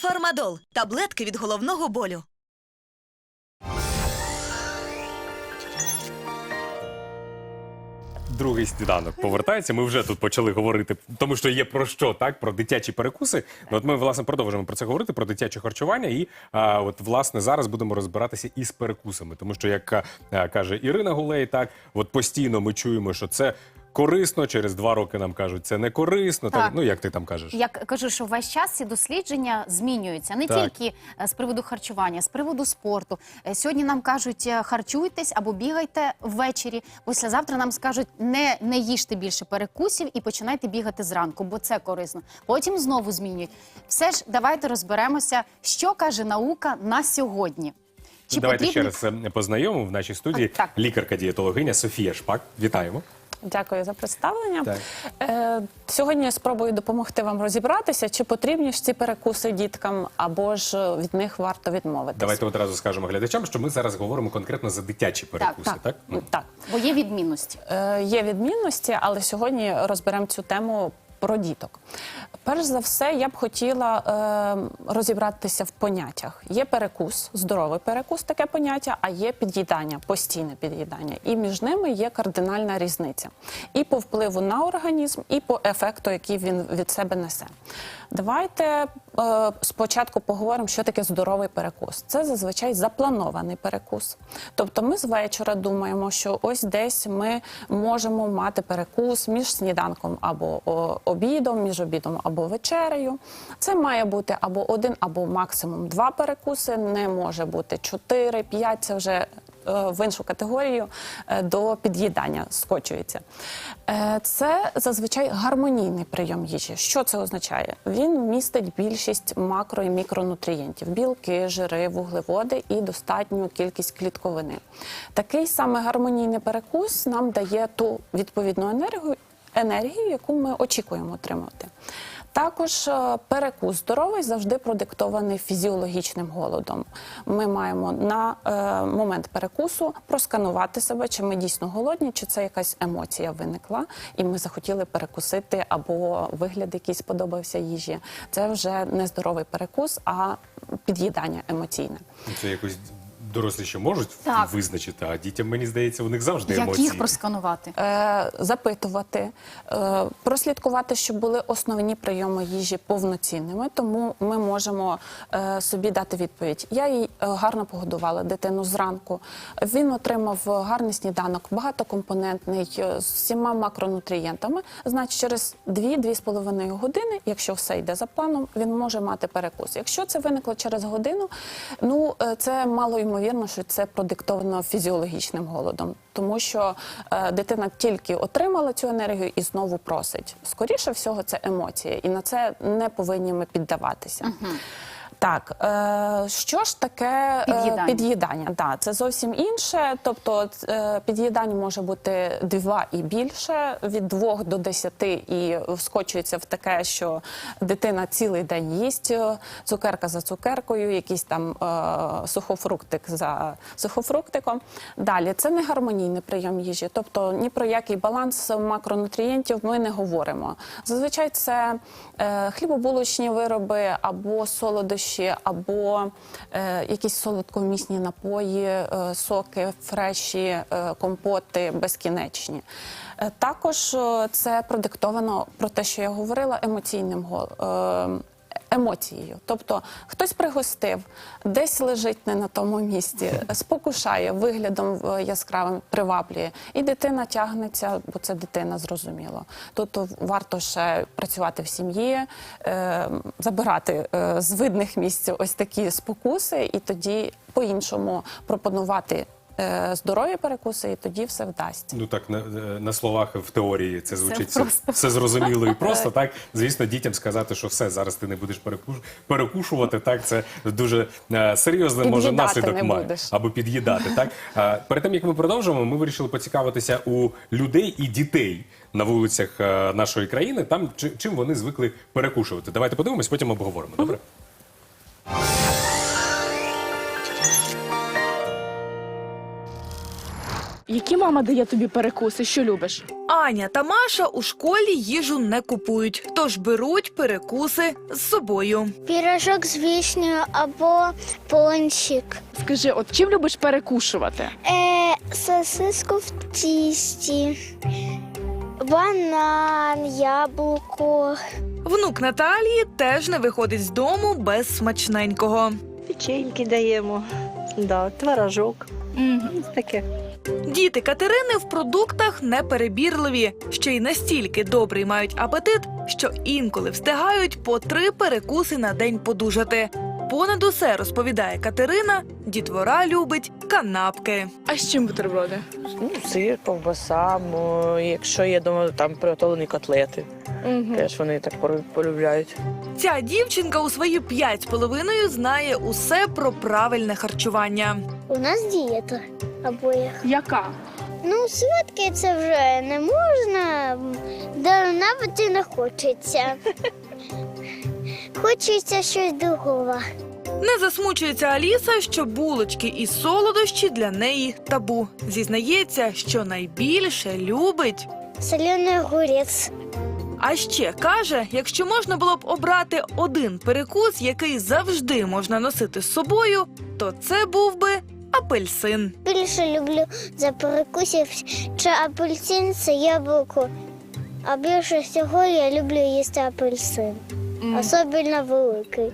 Фармадол таблетки від головного болю. Другий сніданок повертається. Ми вже тут почали говорити, тому що є про що, так? Про дитячі перекуси. Ну, от ми власне продовжуємо про це говорити, про дитяче харчування. І а, от власне зараз будемо розбиратися із перекусами, тому що, як а, каже Ірина Гулей, так от постійно ми чуємо, що це корисно. Через два роки нам кажуть, це не корисно. Так. Так. ну як ти там кажеш? Я кажу, що весь час ці дослідження змінюються не Так. тільки е, з приводу харчування, з приводу спорту. Е, Сьогодні нам кажуть, е, харчуйтесь або бігайте ввечері. Післязавтра нам скажуть, не, не їжте більше перекусів і починайте бігати зранку, бо це корисно. Потім знову змінюють. Все ж давайте розберемося, що каже наука на сьогодні. Чи Давайте потрібно ще раз познайомимо в нашій студії Так. лікарка-дієтологиня Софія Шпак. Вітаємо. Дякую за представлення. Так. Е, сьогодні я спробую допомогти вам розібратися, чи потрібні ж ці перекуси діткам, або ж від них варто відмовитися. Давайте одразу скажемо глядачам, що ми зараз говоримо конкретно за дитячі перекуси. Так, Так, Ну, так. бо є відмінності? Е, є відмінності, але сьогодні розберемо цю тему про діток. Перш за все, я б хотіла е, розібратися в поняттях. Є перекус, здоровий перекус, таке поняття, а є під'їдання, постійне під'їдання. І між ними є кардинальна різниця. І по впливу на організм, і по ефекту, який він від себе несе. Давайте е, спочатку поговоримо, що таке здоровий перекус. Це зазвичай запланований перекус. Тобто ми з вечора думаємо, що ось десь ми можемо мати перекус між сніданком або обідом, між обідом або вечерею. Це має бути або один, або максимум два перекуси. Не може бути чотири, п'ять. Це вже е, в іншу категорію е, до під'їдання скочується. Е, Це зазвичай гармонійний прийом їжі. Що це означає? Він містить більшість макро і мікронутрієнтів: білки, жири, вуглеводи і достатню кількість клітковини. Такий саме гармонійний перекус нам дає ту відповідну енергію, енергію, яку ми очікуємо отримати. Також е, перекус здоровий завжди продиктований фізіологічним голодом. Ми маємо на е, момент перекусу просканувати себе, чи ми дійсно голодні, чи це якась емоція виникла, і ми захотіли перекусити, або вигляд якийсь сподобався їжі. Це вже не здоровий перекус, а під'їдання емоційне. Це якось дорослі ще можуть Так. визначити, а дітям, мені здається, у них завжди Як емоції. їх просканувати? Е, запитувати, е, прослідкувати, щоб були основні прийоми їжі повноцінними. Тому ми можемо е, собі дати відповідь. Я їй е, гарно погодувала дитину зранку. Він отримав гарний сніданок, багатокомпонентний е, з всіма макронутрієнтами. Значить, через 2-2,5 години, якщо все йде за планом, він може мати перекус. Якщо це виникло через годину, ну е, це мало ймовірно, що це продиктовано фізіологічним голодом, тому що е, дитина тільки отримала цю енергію і знову просить. Скоріше всього, це емоції, і на це не повинні ми піддаватися. Так, е, що ж таке е, Під'їдання. під'їдання? Да, це зовсім інше. Тобто е, під'їдання може бути два і більше, від двох до десяти, і вскочується в таке, що дитина цілий день їсть е, цукерка за цукеркою, якийсь там е, сухофруктик за сухофруктиком. Далі це не гармонійний прийом їжі, тобто ні про який баланс макронутрієнтів ми не говоримо. Зазвичай це е, хлібобулочні вироби або солодощі, або е, якісь солодкомісні напої, е, соки, фреші, е, компоти безкінечні. Е, також е, це продиктовано про те, що я говорила, емоційним е, емоцією. Тобто хтось пригостив, десь лежить не на тому місці, спокушає виглядом е, яскравим, приваблює, і дитина тягнеться, бо це дитина зрозуміло. Тут варто ще працювати в сім'ї, е, забирати е, з видних місць ось такі спокуси, і тоді по-іншому пропонувати. Е, Здорові перекуси, і тоді все вдасться. Ну так на, на словах в теорії це звучить все, просто. все зрозуміло і просто. Так звісно, дітям сказати, що все зараз ти не будеш перекуш, перекушувати. Так це дуже е, серйозний може наслідок має або під'їдати. Так Е, перед тим як ми продовжимо, ми вирішили поцікавитися у людей і дітей на вулицях е, нашої країни. Там чи- чим вони звикли перекушувати. Давайте подивимось, потім обговоримо. Добре. Які мама дає тобі перекуси? Що любиш? Аня та Маша у школі їжу не купують, тож беруть перекуси з собою. Пірожок з вишнею або пончик. Скажи, от чим любиш перекушувати? Е, сосиску в тісті, банан, яблуко. Внук Наталії теж не виходить з дому без смачненького. Печеньки даємо, да, творожок. Ось Таке. Діти Катерини в продуктах неперебірливі, ще й настільки добрий мають апетит, що інколи встигають по три перекуси на день подужати. Понад усе розповідає Катерина, дітвора любить канапки. А з чим бутерброди? Ну, сир, ковбаса, мо, якщо є дома там приготовлені котлети. Угу. Теж вони так пору- полюбляють. Ця дівчинка у свої п'ять з половиною знає усе про правильне харчування. У нас дієта обоїх. Яка? Ну, солодке це вже не можна, да навіть і не хочеться. Хочеться щось другого. Не засмучується Аліса, що булочки і солодощі для неї табу. Зізнається, що найбільше любить. Соляний огурець. А ще каже, якщо можна було б обрати один перекус, який завжди можна носити з собою, то це був би апельсин. Більше люблю за перекусів чи апельсин, це яблуко. А більше всього я люблю їсти апельсин. Особливо великий.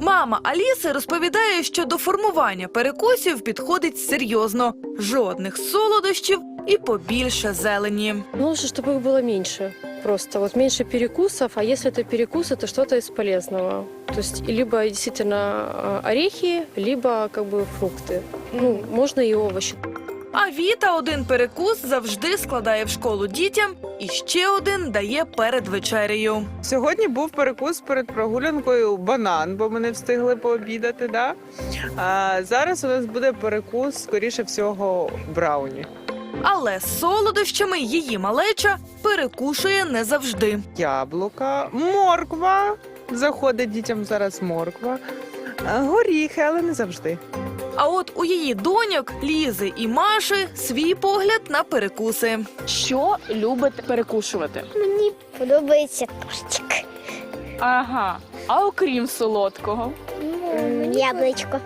Мама Аліси розповідає, що до формування перекусів підходить серйозно. Жодних солодощів і побільше зелені. Ну, лучше, чтобы их было меньше Просто вот меньше перекусов, а если это перекусы, то что-то из полезного. То есть либо действительно э, орехи, либо как бы фрукты. Ну, можно и овощи. А Віта один перекус завжди складає в школу дітям і ще один дає перед вечерею. Сьогодні був перекус перед прогулянкою банан, бо ми не встигли пообідати. Да? А зараз у нас буде перекус, скоріше всього, брауні. Але з солодощами її малеча перекушує не завжди. Яблука, морква. Заходить дітям зараз морква. Горіхи, але не завжди. А от у її доньок Лізи і Маші свій погляд на перекуси. Що любите перекушувати? Мені подобається тортик. Ага. А окрім солодкого? Яблучко.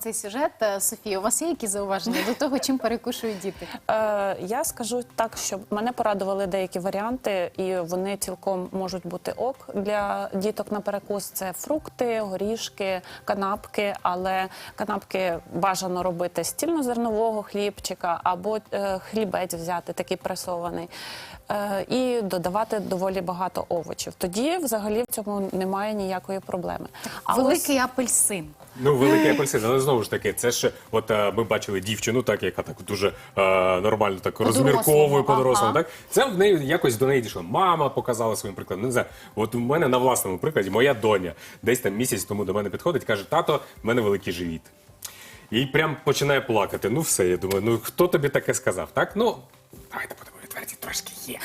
Цей сюжет. Е, Софія, у вас є якісь зауваження до того, чим перекушують діти? Е, я скажу так, що мене порадували деякі варіанти, і вони цілком можуть бути ок для діток на перекус. Це фрукти, горішки, канапки, але канапки бажано робити з цільнозернового хлібчика або е, хлібець взяти, такий пресований. Е, і додавати доволі багато овочів. Тоді взагалі в цьому немає ніякої проблеми. А ось- Великий апельсин. Ну, великий апельсин, але знову ж таки, це ж от е, ми бачили дівчину, так яка так дуже е, нормально так розмірковує по дорослому. ага. Так це в неї якось до неї дійшло. Мама показала своїм прикладом. Не знаю, от у мене на власному прикладі моя доня десь там місяць тому до мене підходить, каже: тато, в мене великий живіт. І прям починає плакати. Ну все, я думаю, ну хто тобі таке сказав? Так, ну давайте будемо відверті, трошки є.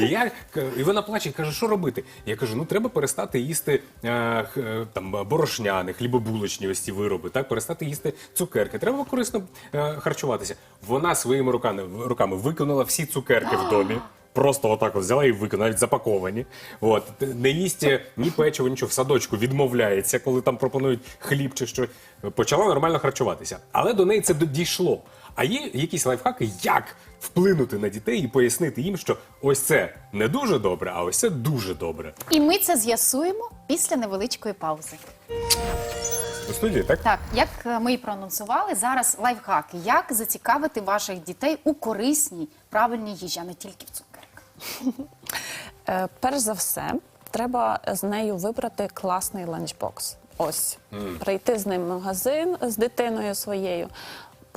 І, я, і вона плаче каже, що робити? Я кажу, ну треба перестати їсти е, х- е, там борошняни, хлібобулочні ось ці вироби, так перестати їсти цукерки. Треба корисно е, харчуватися. Вона своїми руками, руками виконала всі цукерки в домі. Просто отак от взяла і виконала, навіть запаковані. От не їсть е, ні печиво, нічого в садочку відмовляється, коли там пропонують хліб чи що. Почала нормально харчуватися. Але до неї це дійшло. А є якісь лайфхаки, як вплинути на дітей і пояснити їм, що ось це не дуже добре, а ось це дуже добре. І ми це з'ясуємо після невеличкої паузи. У студії, так? Так, як ми і проанонсували, зараз лайфхаки, як зацікавити ваших дітей у корисній правильній їжі, а не тільки в цукерках. Е, перш за все, треба з нею вибрати класний ланчбокс. Ось прийти з ним в магазин з дитиною своєю.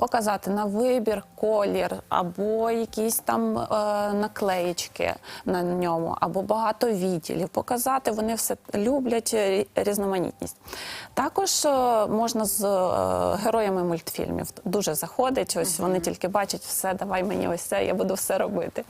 Показати на вибір колір, або якісь там е, наклеїчки на ньому, або багато відділів. Показати, вони все люблять е, різноманітність. Також е, можна з е, героями мультфільмів дуже заходить. Ось вони тільки бачать все, давай мені ось це, я буду все робити.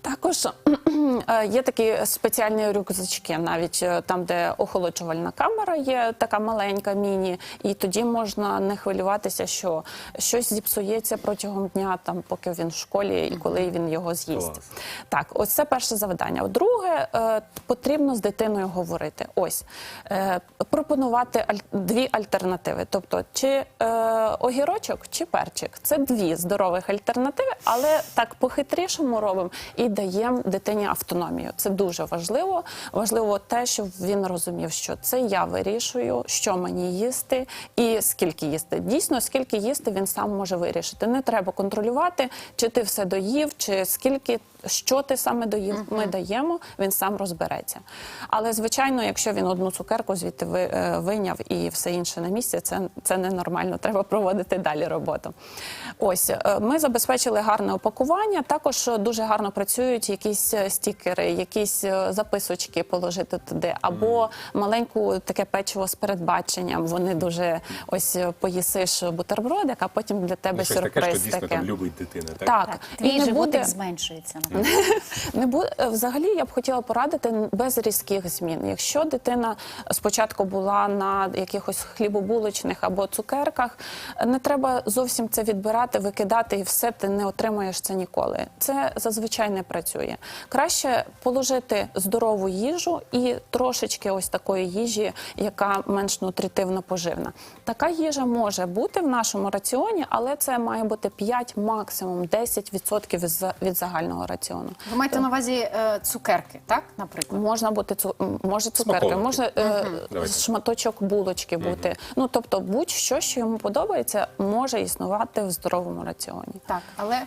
Також е, Є такі спеціальні рюкзачки, навіть там, де охолоджувальна камера є, така маленька міні, і тоді можна не хвилюватися, що щось зіпсується протягом дня, там поки він в школі і коли він його з'їсть. Так, ось це перше завдання. Друге, е, потрібно з дитиною говорити. Ось е, пропонувати аль- дві альтернативи. Тобто, чи е, огірочок, чи перчик. Це дві здорових альтернативи, але так по-хитрішому робимо і даємо дитині автономію. Це дуже важливо. Важливо те, щоб він розумів, що це я вирішую, що мені їсти і скільки їсти. Дійсно, скільки їсти він сам може вирішити. Не треба контролювати, чи ти все доїв, чи скільки. Що ти саме доїв, ми даємо, він сам розбереться. Але звичайно, якщо він одну цукерку звідти е, вийняв і все інше на місці, це, це ненормально. Треба проводити далі роботу. Ось е, ми забезпечили гарне опакування. Також е, дуже гарно працюють якісь стікери, якісь записочки положити туди, або маленьку таке печиво з передбаченням. Вони дуже ось поїсиш бутербродик, а потім для тебе Ну, щось сюрприз таке, що дійсно таке. там любить дитина. Так? Так, Так, і твій не животик буде зменшується. не буде взагалі. Я б хотіла порадити без різких змін. Якщо дитина спочатку була на якихось хлібобулочних або цукерках, не треба зовсім це відбирати, викидати і все. Ти не отримаєш це ніколи. Це зазвичай не працює. Краще положити здорову їжу і трошечки ось такої їжі, яка менш нутритивно поживна. Така їжа може бути в нашому раціоні, але це має бути 5, максимум 10% від за- від загального раціону. Ви маєте на увазі е, цукерки, так, наприклад? Можна бути цу... може цукерки, може е, шматочок булочки бути. Ну тобто, будь-що, що йому подобається, може існувати в здоровому раціоні. Так, Але,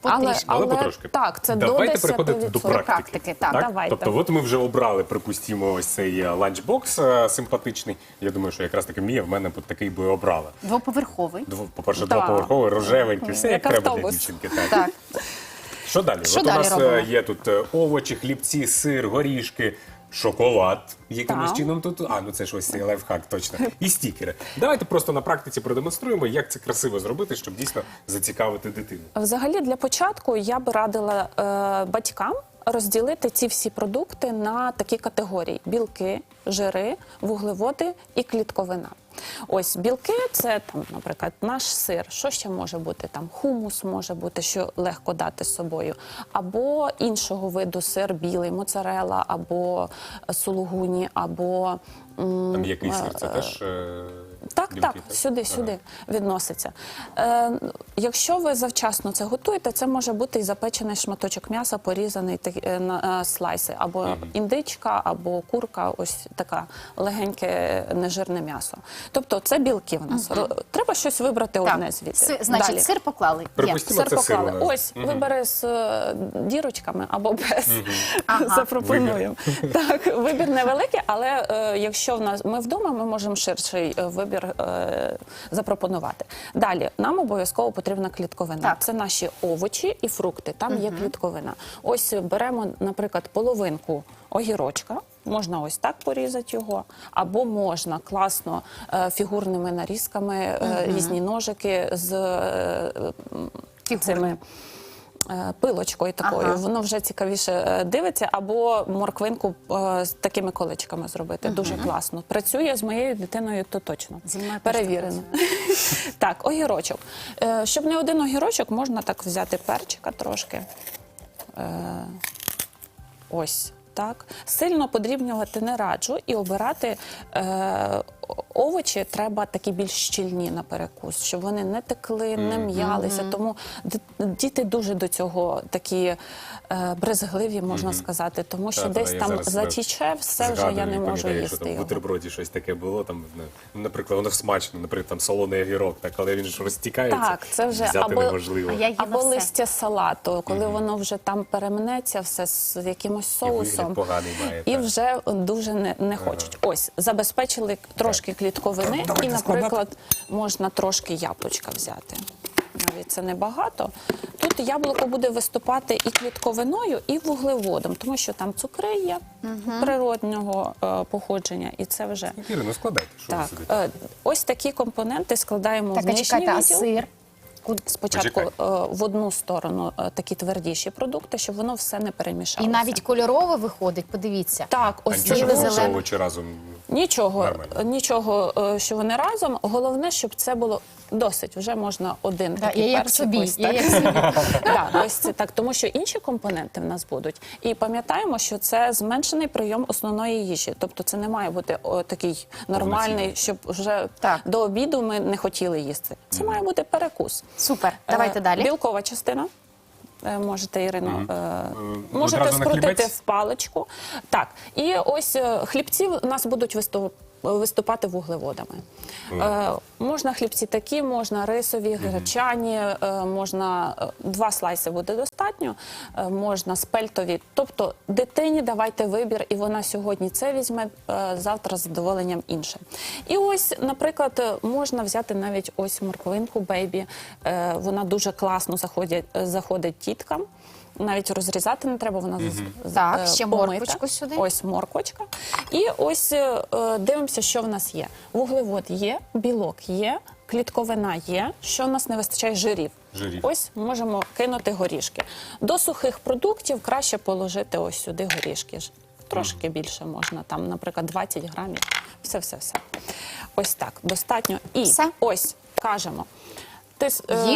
потрішки. Але але потрошки. так, це Давайте до 10%. переходити до практики. практики, так, давайте. Тобто, от ми вже обрали, припустімо, ось цей е, ланчбокс е, симпатичний. Я думаю, що якраз таки Мія в мене от такий би обрала. Двоповерховий. Дво- По-перше, Так. двоповерховий, рожевенький, все як, Як треба для автобус. дівчинки. Так. Так. Що далі? Що От далі у нас е, робимо? є тут е, овочі, хлібці, сир, горішки. Шоколад, якимось Так. чином тут. А, ну це ж ось цей лайфхак, точно. І стікери. Давайте просто на практиці продемонструємо, як це красиво зробити, щоб дійсно зацікавити дитину. Взагалі, для початку я би радила е, батькам розділити ці всі продукти на такі категорії: білки, жири, вуглеводи і клітковина. Ось білки це там, наприклад, наш сир. Що ще може бути? Там хумус може бути, що легко дати з собою, або іншого виду сир білий, моцарела, або сулугуні, або м, Там який сир, це е, теж. е, так, білки, так, сюди, Ага. сюди відноситься. Е, якщо ви завчасно це готуєте, це може бути і запечений шматочок м'яса, порізаний так- е, на е, слайси, або індичка, або курка, ось така легеньке нежирне м'ясо. Тобто це білки в нас. Ро- Треба щось вибрати одне звідти. Си- значить, Далі. сир поклали. Припустимо, Сир це поклали. нас. Ось, вибери з е, дірочками або без. Ага. Запропонуємо. Так, вибір невеликий, але е, якщо в нас ми вдома, ми можемо ширший е, вибір е, запропонувати. Далі нам обов'язково потрібна клітковина. Так. Це наші овочі і фрукти. Там є клітковина. Ось беремо, наприклад, половинку огірочка. Можна ось так порізати його, або можна класно е, фігурними нарізками, е, різні ножики з е, цими пилочкою такою. Ага. Воно вже цікавіше е, дивиться, або морквинку е, з такими колечками зробити. Дуже класно. Працює з моєю дитиною, то точно. Перевірено. так, огірочок. Е, Щоб не один огірочок, можна так взяти перчика трошки. Е, Ось. Так, сильно подрібнювати не раджу і обирати е, овочі треба такі більш щільні на перекус, щоб вони не текли, не м'ялися. Тому діти дуже до цього такі е, брезгливі, можна сказати, тому що Та, та, десь я там зараз затіче, все вже я не можу пам'ятаю, що їсти там в його. бутерброді щось таке було. Там, ну, наприклад, воно смачно, наприклад, там солоний огірок, так, але він ж розтікається. Так, це вже взяти або- неможливо. А я їла Або все. листя салату, коли воно вже там перемнеться все з якимось І вигляд соусом. поганий має. І так. вже дуже не, не хочуть. Ось забезпечили трошки клітковини, Давайте і, складати. наприклад, можна трошки яблучка взяти. Навіть це небагато. Тут яблуко буде виступати і клітковиною, і вуглеводом, тому що там цукри є природнього е, походження, і це вже Ірино, складайте, що ви так. сидите. Е, ось такі компоненти складаємо Так, в а нижній чекайте, а відділ. сир? ку- спочатку Почекай. е, в одну сторону е, такі твердіші продукти, щоб воно все не І перемішалося. навіть кольорове виходить, подивіться. так, А ось нічого, ці що зелене. фаршово овочі разом. Нічого, Нормально. нічого, е, що вони разом. Головне, щоб це було досить. Вже можна один Да, такий я як собі, ось я так. як собі. Да, ось це так, тому що інші компоненти в нас будуть. І пам'ятаємо, що це зменшений прийом основної їжі. Тобто це не має бути о, такий нормальний, щоб вже Так. до обіду ми не хотіли їсти. Це має бути перекус. Супер. Давайте Е, далі. Білкова частина. Е, Можете, Ірино, е, можете скрутити в паличку. Так, і ось хлібців хлібці у нас будуть виступати вуглеводами. Е, можна хлібці такі, можна рисові, гречані, е, можна е, два слайси буде достатньо, е, можна спельтові. Тобто дитині давайте вибір, і вона сьогодні це візьме, е, завтра з задоволенням інше. І ось, наприклад, е, можна взяти навіть ось морквинку бейбі. Е, Вона дуже класно заходить, е, заходить тіткам. Навіть розрізати не треба, вона з- з- Так, е, ще помита. морквочку сюди. Ось морквочка. І ось е, е, дивимося, що в нас є. Вуглевод є, білок є, клітковина є. Що в нас не вистачає жирів. Жирів. Ось можемо кинути горішки. До сухих продуктів краще положити ось сюди горішки. Ж- Трошки більше можна, там, наприклад, 20 грамів. Все, все, все. Ось так, достатньо. І Все? ось кажемо. Ти е,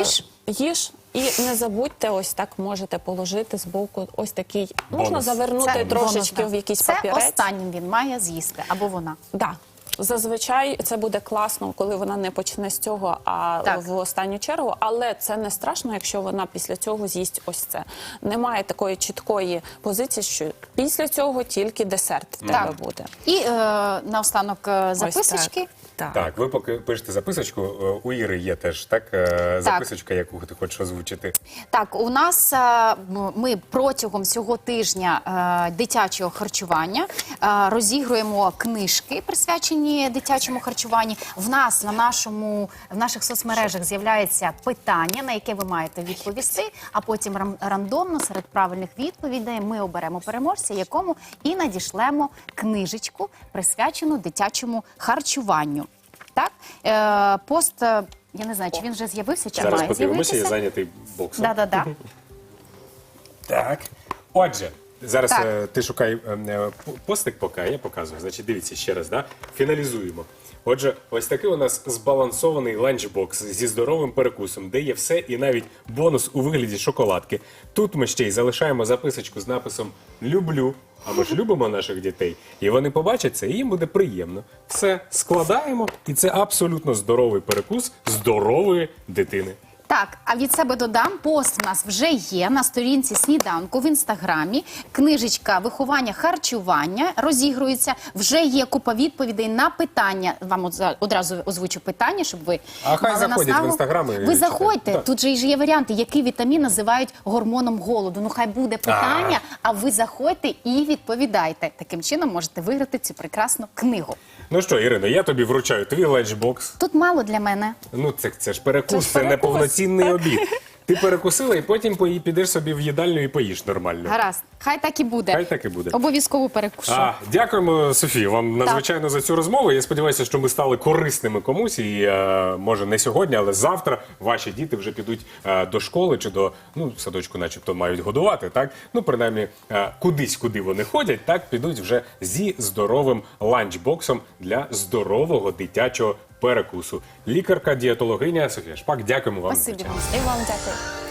Їж. І не забудьте, ось так можете положити з боку ось такий. Можна Бонус. завернути Це трошечки бонусна. в якийсь Це папірець. останнім він має з'їсти, або вона. Да. Зазвичай це буде класно, коли вона не почне з цього, а Так. в останню чергу. Але це не страшно, якщо вона після цього з'їсть ось це. Немає такої чіткої позиції, що після цього тільки десерт в тебе Так. буде. І е, наостанок е, записочки. Так. Так, ви поки пишете записочку, е, у Іри є теж так е, записочка, яку ти хочеш озвучити. Так, у нас е, ми протягом цього тижня е, дитячого харчування е, розігруємо книжки, присвячені дитячому харчуванню. В нас на нашому в наших соцмережах з'являється питання, на яке ви маєте відповісти. А потім рам- рандомно серед правильних відповідей ми оберемо переможця, якому і надішлемо книжечку, присвячену дитячому харчуванню. Так, е, пост. е, Я не знаю, чи він вже з'явився, чи Зараз має подивимося, я з'явитися. зайнятий боксом. Да, да, да. Так. Отже, зараз Так. е, ти шукай е, е, п- постик поки, я показую. Значить, дивіться ще раз, да? фіналізуємо. Отже, ось такий у нас збалансований ланчбокс зі здоровим перекусом, де є все і навіть бонус у вигляді шоколадки. Тут ми ще й залишаємо записочку з написом Люблю. А ми ж любимо наших дітей, і вони побачать це, і їм буде приємно. Все складаємо, і це абсолютно здоровий перекус здорової дитини. Так, а від себе додам, пост в нас вже є на сторінці сніданку в інстаграмі. Книжечка виховання харчування розігрується. Вже є купа відповідей на питання. Вам одразу озвучу питання, щоб ви А хай заходять в. Інстаграм і Ви заходьте. Так. Тут же ж є варіанти, який вітамін називають гормоном голоду. Ну хай буде питання, а ви заходьте і відповідайте. Таким чином можете виграти цю прекрасну книгу. Ну що, Ірино, я тобі вручаю твій ланчбокс. Тут мало для мене. Ну, це, це ж перекус, Це це, перекус, неповноцінний обід. Ти перекусила і потім пої- підеш собі в їдальню і поїш нормально. Гаразд, хай так і буде. Хай так і буде. Обов'язково перекушу. А, дякуємо, Софію, вам надзвичайно за цю розмову. Я сподіваюся, що ми стали корисними комусь. І е, може не сьогодні, але завтра ваші діти вже підуть е, до школи чи до ну, садочку, начебто, мають годувати. Так, ну принаймні, е, кудись, куди вони ходять, так підуть вже зі здоровим ланчбоксом для здорового дитячого перекусу. Лікарка, дієтологиня Софія Шпак. Дякуємо вам. Спасибі за час. вам. І вам дякую.